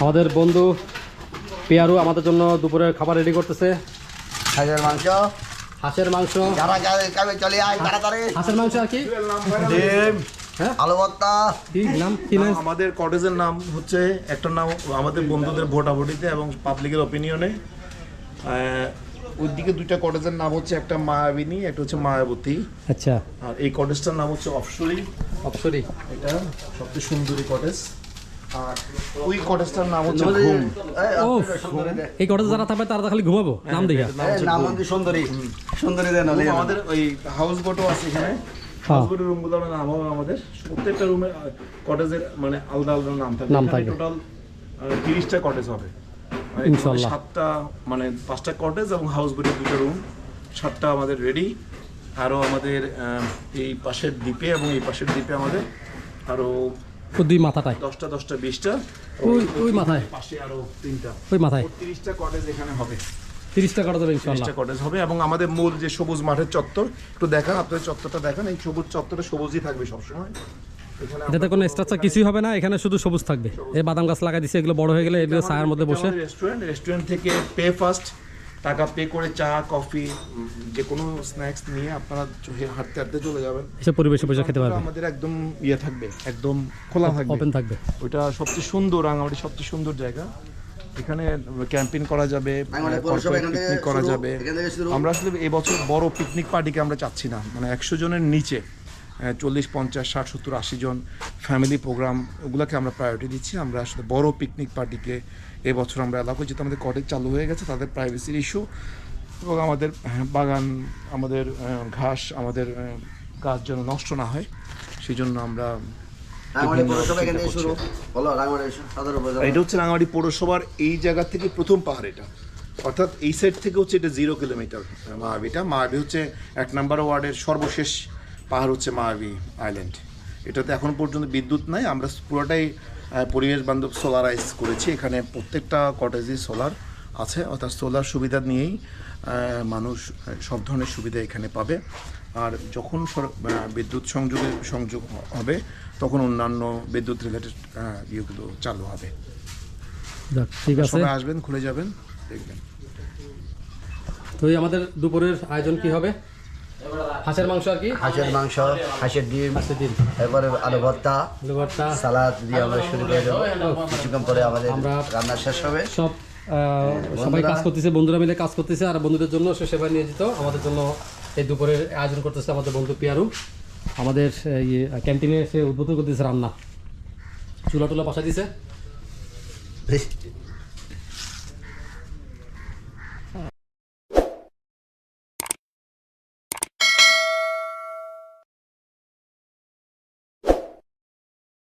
আমাদের বন্ধু পেয়ারু আমাদের জন্য দুপুরের খাবার রেডি করতেছে। হাঁসের মাংস। হাঁসের মাংস। যারা যাবে চলে আয় তাড়াতাড়ি। হাঁসের মাংস আর কি? হ্যাঁ? আলু ভর্তা। কি নাম? কি নাম আমাদের কটেজের নাম হচ্ছে একটা নাম আমাদের বন্ধুদের ভোটাভুটিতে এবং পাবলিকের ওপিনিয়নে ওইদিকে দুইটা কটেজের নাম হচ্ছে একটা মায়াবিনী একটা হচ্ছে মায়াবতী। আচ্ছা। আর এই কটেজটার নাম হচ্ছে অপসরি। অপসরি। এটা সবচেয়ে সুন্দরী কটেজ। ওই কটেজটার নাম হচ্ছে ঘুম। এই কটেজে যারা থাকবে তারা খালি ঘুমাবো। নাম দেখা নাম হচ্ছে সুন্দরী। সুন্দরী দেন আমাদের ওই হাউস বোটও আছে এখানে। হ্যাঁ। হাউস বোটের রুমগুলো নাম হবে আমাদের। প্রত্যেকটা রুমে কটেজের মানে আলাদা আলাদা নাম। টোটাল তিরিশটা কটেজ হবে। আর সাতটা মানে পাঁচটা কটেজ এবং হাউস বোটের দুটো রুম সাতটা আমাদের রেডি আরও আমাদের আহ, এই পাশের দ্বীপে এবং এই পাশের দ্বীপে আমাদের আরও ও দুই মাথাটায়। দশটা দশটা বিশটা। ওই ওই মাথায়। পাশে আরও তিনটা। ওই মাথায়। তিরিশটা কটেজ এখানে হবে। তিরিশটা করা যাবে ইনশাল্লাহ তিরিশটা কটেজ হবে এবং আমাদের মূল যে সবুজ মাঠের চত্বর একটু দেখান আপনাদের চত্বরটা দেখান। এই সবুজ চত্বরে সবুজই থাকবে সবসময়। এখানে এটাতে কোনো স্ট্রাকচার কিছুই হবে না এখানে শুধু সবুজ থাকবে। এই বাদাম গাছ লাগাই দিছে এগুলো বড় হয়ে গেলে এগুলো ছায়ার মধ্যে বসে। রেস্টুরেন্ট রেস্টুরেন্ট থেকে পে ফার্স্ট টাকা পে করে চা কফি যে কোনো স্ন্যাক্স নিয়ে আপনারা হাঁটতে হাঁটতে চলে যাবেন। পরিবেশে বসে খেতে পারবে আমাদের একদম ইয়ে থাকবে একদম খোলা থাকবে। ওপেন থাকবে। ওইটা সবচেয়ে সুন্দর রাঙামাটি সবচেয়ে সুন্দর জায়গা। এখানে ক্যাম্পিং করা যাবে পিকনিক করা যাবে। আমরা আসলে এবছর বড় পিকনিক পার্টিকে আমরা চাচ্ছি না। মানে একশো জনের নিচে। চল্লিশ পঞ্চাশ ষাট সত্তর আশি জন ফ্যামিলি প্রোগ্রাম ওগুলোকে আমরা প্রায়োরিটি দিচ্ছি। আমরা আসলে বড় পিকনিক পার্টিকে এবছর আমরা এলাকা যেহেতু আমাদের কটেজ চালু হয়ে গেছে তাদের প্রাইভেসির ইস্যু এবং আমাদের বাগান আমাদের ঘাস আমাদের গাছ যেন নষ্ট না হয় সেই জন্য আমরা এটা হচ্ছে রাঙামাটি পৌরসভার এই জায়গা থেকে প্রথম পাহাড় এটা। অর্থাৎ এই সাইড থেকে হচ্ছে এটা জিরো কিলোমিটার মায়াবিটা মায়াবি হচ্ছে এক নম্বর ওয়ার্ডের সর্বশেষ পাহাড় হচ্ছে মায়াবি আইল্যান্ড এটাতে এখন পর্যন্ত বিদ্যুৎ নাই আমরা পুরোটাই পরিবেশ বান্ধব সোলারাইজ করেছি। এখানে প্রত্যেকটা কটেজে সোলার আছে অর্থাৎ সোলার সুবিধা নিয়েই মানুষ সব ধরনের সুবিধা এখানে পাবে। আর যখন বিদ্যুৎ সংযোগের সংযোগ হবে তখন অন্যান্য বিদ্যুৎ রিলেটেড ইয়েগুলো চালু হবে। ঠিক আছে। সবাই আসবেন খুলে যাবেন দেখবেন। তো আমাদের দুপুরের আয়োজন কি হবে? হাঁসের মাংস আর কি? হাঁসের মাংস হাঁসের ডিম হাঁসের দিন এরপরে আলু ভর্তা আলু ভর্তা সালাদ দিয়ে আমরা শুরু করে দেবো। কিছুক্ষণ পরে আমাদের রান্না শেষ হবে। সব সবাই কাজ করতেছে বন্ধুরা মিলে কাজ করতেছে আর বন্ধুদের জন্য সে সেবা যেত। আমাদের জন্য এই দুপুরের আয়োজন করতেছে আমাদের বন্ধু পিয়ারু। আমাদের ইয়ে ক্যান্টিনে সে উদ্বোধন করতেছে রান্না। চুলা টুলা বসা দিছে।